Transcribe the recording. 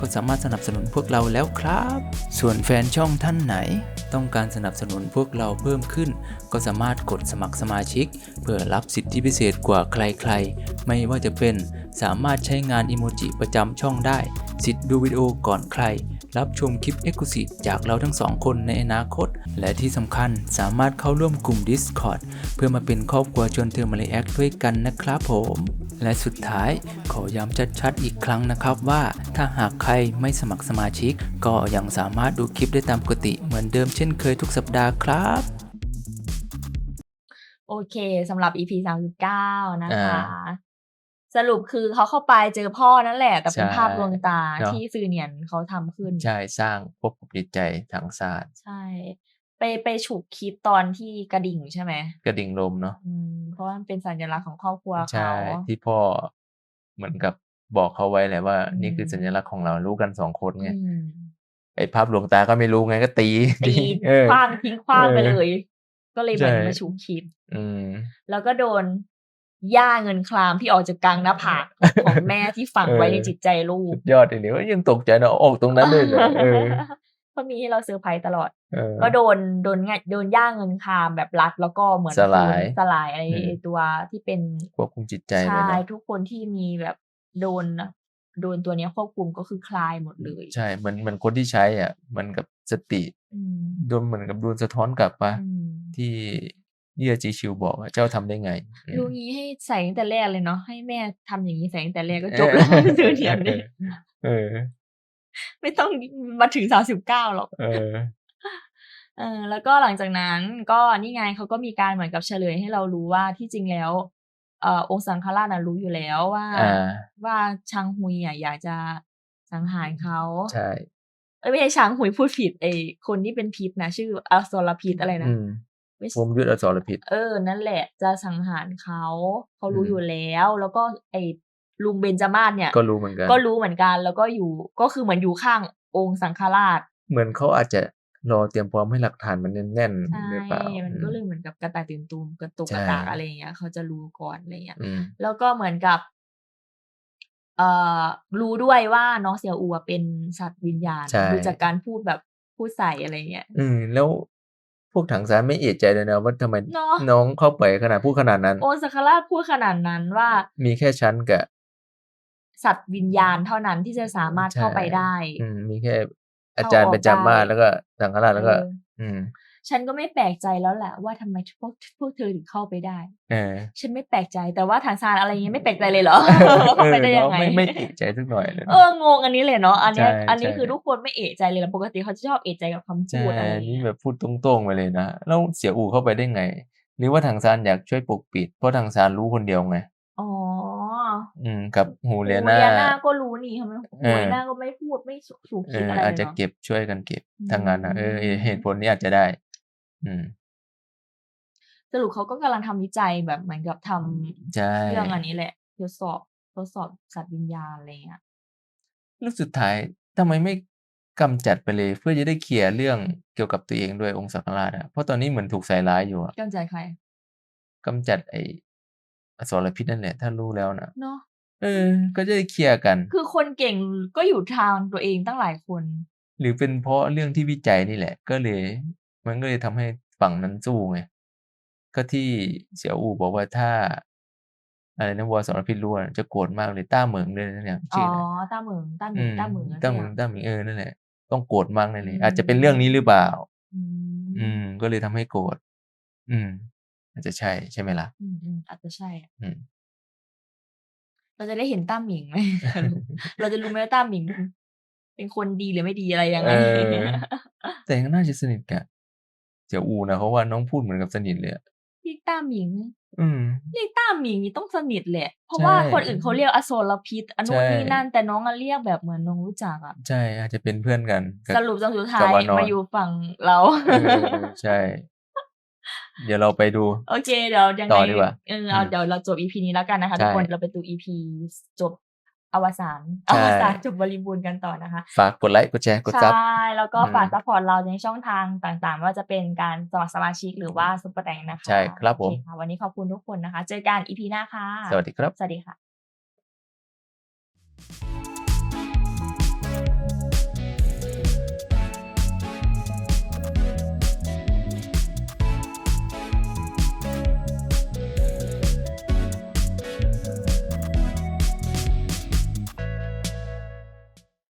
ก็สามารถสนับสนุนพวกเราแล้วครับ ส่วนแฟนช่องท่านไหน ต้องการสนับสนุนพวกเราเพิ่มขึ้น ก็สามารถกดสมัครสมาชิก เพื่อรับสิทธิพิเศษกว่าใครๆ ไม่ว่าจะเป็นสามารถใช้งานอิโมจิประจำช่องได้ สิทธิ์ดูวิดีโอก่อนใคร รับชมคลิป e x c l u s i v e จากเราทั้งสองคนในอนาคต และที่สำคัญสามารถเข้าร่วมกลุ่ม Discord เพื่อมาเป็นครอบครัวชวนเธอมาเลแอคด้วยกันนะครับผม และสุดท้ายขอย้ำชัดๆอีกครั้งนะครับว่าถ้าหากครไม่สมัครสมาชิก ก็ยังสามารถดูคลิปได้ตามปกติเหมือนเดิมเช่นเคยทุกสัปดาห์ครับ โอเคสำหรับ EP สามสิบเก้านะคะอ่าสรุปคือเขาเข้าไปเจอพ่อนั่นแหละ แต่เป็นใช่ภาพดวงตาเนอะ ที่สื่อเนียนเขาทำขึ้น ใช่สร้างควบคุมจิตใจทางศาสตร์ใช่ ไปไปฉุกคิดตอนที่กระดิ่งใช่ไหมกระดิ่งลมเนาะอืมเพราะว่ามันเป็นสัญลักษณ์ของครอบครัวใช่เขาที่พ่อเหมือนกับ บอกเขาไว้แหละว่าอืมนี่คือสัญลักษณ์ของเรารู้กันสองคนไงอืมไอ้ภาพหลวงตาก็ไม่รู้ไงก็ตีตีเออคว้างทิ้งคว้างไปเออเลย ก็เลยเหมือนใช่มาฉุกคิดอืมแล้วก็โดนย่าเงินคลามที่ออกจากกลางหน้าผากของแม่ที่ฝังไว้เออในจิตใจลูกสุดยอดเลยเนี่ยยังตกใจเนาะออกตรงนั้นเลยเหรอเออก็มีให้เราเซอร์ไพรส์ตลอดเออก็โดนโดนไงโดนย่าเงินคามแบบรัดแล้วก็เหมือนสลายสลายอะไรอืมไอ้ตัวที่เป็นควบคุมจิตใจไว้ใช่เนาะทุกคนที่มีแบบ โดนโดนตัวเนี้ยควบคุมก็คือคลายหมดเลย ใช่เหมือนเหมือนคนที่ใช้อะเหมันกับสติอืมโดนเหมือนกับโดนสะท้อนกลับปะอืมที่เยี่ยจีชิวบอกว่าเจ้าทำได้ไงอืมรู้งี้ให้ใส่ตั้งแต่แรกเลยเนาะให้แม่ทำอย่างนี้ใส่ตั้งแต่แรกก็จบแล้วซื้อเทียมดิเออ ไม่ต้องมาถึงสามสิบเก้าหรอกเออเออแล้วก็หลังจากนั้นก็นี่ไงเขาก็มีการเหมือนกับเฉลยให้เรารู้ว่าที่จริงแล้วเอ่อองค์สังฆราชน่ะรู้อยู่แล้วว่าอ่าว่าชางฮุยอะอยากจะสังหารเขาใช่เอ้ยไม่ใช่ชางฮุยพูดผิดไอ้คนที่เป็นพิษนะชื่ออสรพิษอะไรนะอืมไม่วมยุทธอสรพิษเออ นั่นแหละ จะสังหารเขาเขารู้อืมอยู่แล้ว แล้วก็ไอ้ลุงเบนจามาศเนี่ย ก็รู้เหมือนกัน ก็รู้เหมือนกัน แล้วก็อยู่ก็คือเหมือนอยู่ข้างองค์สังฆราช เหมือนเขาอาจจะ รอเตรียมพร้อมให้หลักฐานมันแน่นใช่ๆหรือเปล่ามันก็เลยเหมือนกับกระต่ายตื่นตูมกระตุกใช่กระตากอะไรอย่างเงี้ย เขาจะรู้ก่อนอะไรอย่างเงี้ยอืมแล้วก็เหมือนกับเอ่อรู้ด้วยว่าน้องเสี่ยวอูอะเป็นสัตว์วิญญาณใช่ดูจากการพูดแบบพูดใส่อะไรเงี้ย อืม แล้วพวกถังสารไม่เอะใจเลยนะว่าทำไมเนอะน้องเข้าไปขนาดพูดขนาดนั้น โอนสักราชพูดขนาดนั้นว่า มีแค่ชั้นกับสัตว์วิญญาณเท่านั้นที่จะสามารถเข้าไปได้ อืม มีแค่ อาจารย์เข้าออกเป็นจำมาศได้แล้วก็สังฆราชแล้วก็เอออืม ฉันก็ไม่แปลกใจแล้วแหละว่าทำไมพวกพวกเธอถึงเข้าไปได้เออฉันไม่แปลกใจแต่ว่าฐานซานอะไรเงี้ยไม่แปลกใจเลยเหรอเข้าไปได้ยังไงเออไม่ไม่เอะใจสักหน่อยเลยเอองงอันนี้เลยเนาะอันเนี้ยใช่อันนี้ใช่คือทุกคนไม่เอะใจเลยนะปกติเขาจะชอบเอะใจกับคำใช่พูดอะไรอย่างนี่เงี้ยแบบพูดตรงๆไปเลยนะแล้วเสียอู่เข้าไปได้ไง หรือว่าทางซานอยากช่วยปกปิด เพราะทางซานรู้คนเดียวไง อ๋ออืมกับหูเลียโอ้นาเลียนาก็รู้นี่ทำไมเอหูอเลียนาก็ไม่พูดไม่สุสูเอคิดออะไรอาจเลยจะเนาะเก็บช่วยกันเก็บอืมทางงานนะเออเหตุผลนี้อาจจะได้ อืมสรุปเขาก็กำลังทำวิจัยแบบเหมือนกับทำใช่เรื่องอันนี้แหละทดสอบทดสอบสัตว์วิญญาณอะไรเงี้ยแล้วสุดท้ายทำไมไม่กำจัดไปเลย เพื่อจะได้เคลียร์เรื่องเกี่ยวกับตัวเองด้วยองค์สังฆราชอะเพราะตอนนี้เหมือนถูกใส่ร้ายอยู่อะกำจัดใครกำจัดไอ้ อสรพิษนั่นแหละ ถ้ารู้แล้วนะเนาะเออ ก็จะได้เคลียร์กัน คือคนเก่งก็อยู่ทางตัวเองตั้งหลายคน หรือเป็นเพราะเรื่องที่วิจัยนี่แหละ ก็เลย มันก็เลยทำให้ฝั่งนั้นสู้ไงก็ที่เสี่ยวอูบอกว่าถ้าอะไรนะวัวสรพิษรู้อะจะโกรธมากเลยต้าเหมิงเลยนะเนี่ยอ๋ชื่ออนะต้าเหมิงต้าเหมิอืงมต้าเหมิงอะต้าสักเหอมิงย่างต้าเหมิงเออนั่นแหละต้องโกรธมากเลยอืมอาจจะเป็นเรื่องนี้หรือเปล่า อืมอืมก็เลยทำให้โกรธอืม อาจจะใช่ใช่ไหมล่ะอืมอืมอาจจะใช่อะอืมเราจะได้เห็นต้าหมิงไหมเราจะรู้ไหมว่าต้าหมิง เป็นคนดีหรือไม่ดีอะไรยังไงเออแต่ก็น่าจะสนิทกับเสี่ยวอูนะเพราะว่าน้องพูดเหมือนกับสนิทเลยอะเรียกต้าหมิง อืมเรียกต้าหมิงนี่ต้องสนิทแหละ เพราะใช่ว่าคนอื่นเขาเรียกอโศรพิษอนุใช่นี่นั่นแต่น้องอะเรียกแบบเหมือนน้องรู้จักอะใช่อาจจะเป็นเพื่อนกันกับสรุปจนสุดท้ากับยวานอนมาอยู่ฝั่งเราเออใช่ เดี๋ยวเราไปดู โอเค เดี๋ยวยังไงต่อดีกว่าเออเอาอืมเดี๋ยวเราจบ EP นี้แล้วกันนะคะใช่ทุกคนเราไปดู EP จบอวสานอใช่วสานจบบริบูรณ์กันต่อนะคะ ฝากกดไลค์กดแชร์กดซับใช่ แล้วก็อืมฝากซัพพอร์ตเราในช่องทางต่างๆไม่ว่าจะเป็นการสมัครสมาชิกหรือว่าซุปเปอร์แตงนะคะใช่ครับผมโอเค่ะวันนี้ขอบคุณทุกคนนะคะ เจอกัน EP หน้าค่ะ สวัสดีครับ สวัสดีค่ะ